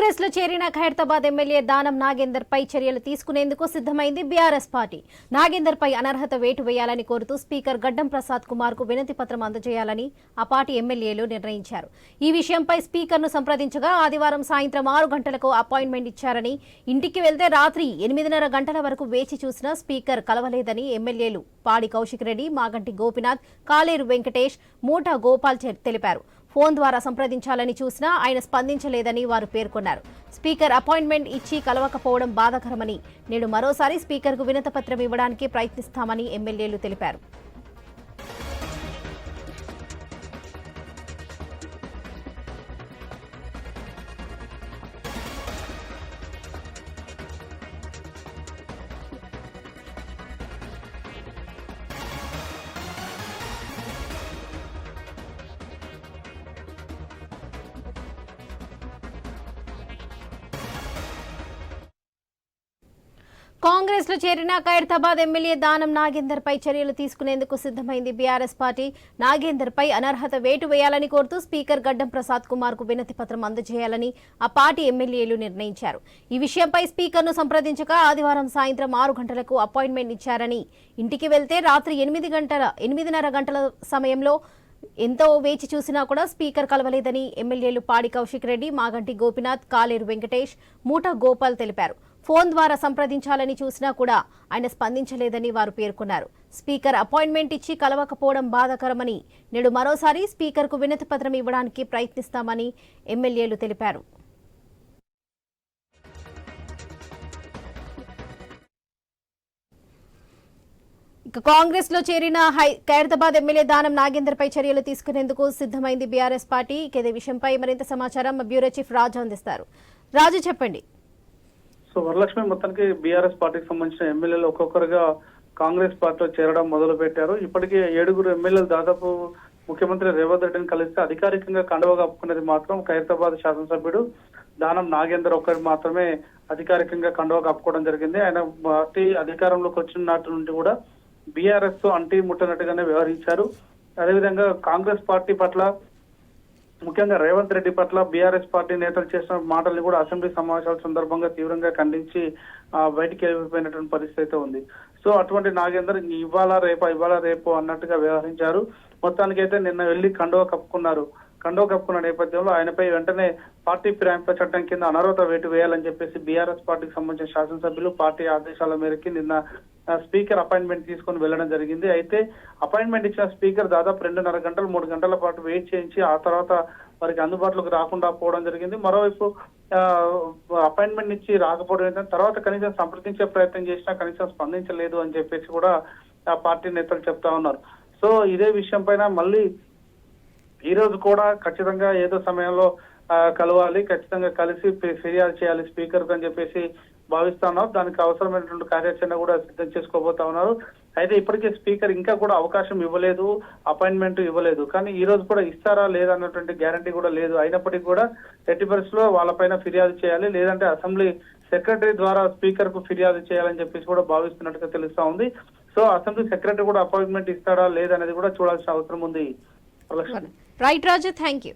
కాంగ్రెస్లో చేరిన ఖైరతాబాద్ ఎమ్మెల్యే దానం నాగేందర్ పై చర్యలు తీసుకునేందుకు సిద్ధమైంది బీఆర్ఎస్ పార్టీ. నాగేందర్ పై అనర్హత వేటు వేయాలని కోరుతూ స్పీకర్ గడ్డం ప్రసాద్ కుమార్కు వినతి పత్రం అందజేయాలని ఆ పార్టీ ఎమ్మెల్యేలు నిర్ణయించారు. ఈ విషయంపై స్పీకర్ను సంప్రదించగా ఆదివారం సాయంత్రం ఆరు గంటలకు అపాయింట్మెంట్ ఇచ్చారని ఇంటికి వెళ్తే రాత్రి ఎనిమిదిన్నర గంటల వరకు వేచి చూసినా స్పీకర్ కలవలేదని ఎమ్మెల్యేలు పాడి కౌశిక్ రెడ్డి మాగంటి గోపినాథ్ కాలేరు వెంకటేష్ మూటా గోపాల్ తెలిపారు. ఫోన్ ద్వారా సంప్రదించాలని చూసినా ఆయన స్పందించలేదని వారు పేర్కొన్నారు. స్పీకర్ అపాయింట్మెంట్ ఇచ్చి కలవకపోవడం బాధాకరమని నేడు మరోసారి స్పీకర్కు వినతపత్రం ఇవ్వడానికి ప్రయత్నిస్తామని ఎమ్మెల్యేలు తెలిపారు. కాంగ్రెస్లో చేరిన ఖైరతాబాద్ ఎమ్మెల్యే దానం నాగేందర్ పై చర్యలు తీసుకునేందుకు సిద్ధమైంది బీఆర్ఎస్ పార్టీ. నాగేందర్ పై అనర్హత వేటు వేయాలని కోరుతూ స్పీకర్ గడ్డం ప్రసాద్ కుమార్కు వినతి పత్రం అందజేయాలని ఆ పార్టీ ఎమ్మెల్యేలు నిర్ణయించారు. ఈ విషయంపై స్పీకర్ను సంప్రదించగా ఆదివారం సాయంత్రం ఆరు గంటలకు అపాయింట్మెంట్ ఇచ్చారని. ఇంటికి వెళ్తే రాత్రి ఎనిమిది గంటల ఎనిమిదిన్నర గంటల సమయంలో ఎంతో వేచి చూసినా కూడా స్పీకర్ కలవలేదని ఎమ్మెల్యేలు పాడి కౌశిక్ రెడ్డి మాగంటి గోపినాథ్ కాలేరు వెంకటేష్ మూట గోపాల్ తెలిపారు. ఫోన్ ద్వారా సంప్రదించాలని చూసినా కూడా ఆయన స్పందించలేదని వారు పేర్కొన్నారు. స్పీకర్ అపాయింట్మెంట్ ఇచ్చి కలవకపోవడం బాధాకరమని నేడు మరోసారి స్పీకర్కు వినతి పత్రం ఇవ్వడానికి ప్రయత్నిస్తామని ఎమ్మెల్యేలు తెలిపారు. ఇక కాంగ్రెస్లో చేరిన హై ఖైరతాబాద్ ఎమ్మెల్యే దానం నాగేందర్ పై చర్యలు తీసుకునేందుకు సిద్ధమైంది బీఆర్ఎస్ పార్టీ. ఇక విషయంపై మరింత సమాచారం బ్యూరో చీఫ్ రాజు అందిస్తారు. రాజు చెప్పండి. సో వరలక్ష్మి మొత్తానికి బీఆర్ఎస్ పార్టీకి సంబంధించిన ఎమ్మెల్యేలు ఒక్కొక్కరుగా కాంగ్రెస్ పార్టీలో చేరడం మొదలు పెట్టారు ఇప్పటికే ఏడుగురు ఎమ్మెల్యేలు దాదాపు ముఖ్యమంత్రి రేవంత్ రెడ్డిని కలిస్తే అధికారికంగా కండవ కప్పుకున్నది మాత్రం ఖైరతాబాద్ శాసనసభ్యుడు దానం నాగేందర్ ఒక్కరు మాత్రమే అధికారికంగా కండవ కప్పుకోవడం జరిగింది. ఆయన పార్టీ అధికారంలోకి వచ్చిన నాటి నుండి కూడా బీఆర్ఎస్తో అంటి ముట్టనట్టుగానే వ్యవహరించారు. అదేవిధంగా కాంగ్రెస్ పార్టీ పట్ల ముఖ్యంగా రేవంత్ రెడ్డి పట్ల బీఆర్ఎస్ పార్టీ నేతలు చేసిన మాటల్ని కూడా అసెంబ్లీ సమావేశాల సందర్భంగా తీవ్రంగా ఖండించి బయటికి వెళ్ళిపోయినటువంటి పరిస్థితి అయితే ఉంది. సో అటువంటి నాగేందర్ ఇవాళ రేపు ఇవాళ రేపు అన్నట్టుగా వ్యవహరించారు. మొత్తానికైతే నిన్న వెళ్ళి కండువ కప్పుకున్నారు. కండో కప్పుకున్న నేపథ్యంలో ఆయనపై వెంటనే పార్టీ ఫిరాయింపుల చట్టం కింద అనర్హత వేటు వేయాలని చెప్పేసి బీఆర్ఎస్ పార్టీకి సంబంధించిన శాసనసభ్యులు పార్టీ ఆదేశాల మేరకు నిన్న స్పీకర్ అపాయింట్మెంట్ తీసుకొని వెళ్ళడం జరిగింది. అయితే అపాయింట్మెంట్ ఇచ్చిన స్పీకర్ దాదాపు రెండున్నర గంటలు మూడు గంటల పాటు వెయిట్ చేయించి ఆ తర్వాత వారికి అందుబాటులోకి రాకుండా పోవడం జరిగింది. మరోవైపు అపాయింట్మెంట్ ఇచ్చి రాకపోవడం ఏంటంటే తర్వాత కనీసం సంప్రదించే ప్రయత్నం చేసినా కనీసం స్పందించలేదు అని చెప్పేసి కూడా ఆ పార్టీ నేతలు చెప్తా ఉన్నారు. సో ఇదే విషయం పైన మళ్ళీ ఈ రోజు కూడా ఖచ్చితంగా ఏదో సమయంలో కలవాలి ఖచ్చితంగా కలిసి ఫిర్యాదు చేయాలి స్పీకర్ అని చెప్పేసి భావిస్తా ఉన్నారు దానికి అవసరమైనటువంటి కార్యాచరణ కూడా సిద్ధం చేసుకోబోతా ఉన్నారు. అయితే ఇప్పటికే స్పీకర్ ఇంకా కూడా అవకాశం ఇవ్వలేదు అపాయింట్మెంట్ ఇవ్వలేదు. కానీ ఈ రోజు కూడా ఇస్తారా లేదా అన్నటువంటి గ్యారంటీ కూడా లేదు. అయినప్పటికీ కూడా ఎట్టి పరిస్థితుల్లో వాళ్ళపైన ఫిర్యాదు చేయాలి. లేదంటే అసెంబ్లీ సెక్రటరీ ద్వారా స్పీకర్కు ఫిర్యాదు చేయాలని చెప్పేసి కూడా భావిస్తున్నట్టుగా తెలుస్తా ఉంది. సో అసెంబ్లీ సెక్రటరీ కూడా అపాయింట్మెంట్ ఇస్తాడా లేదనేది కూడా చూడాల్సిన అవసరం ఉంది. Right, Raja? Thank you.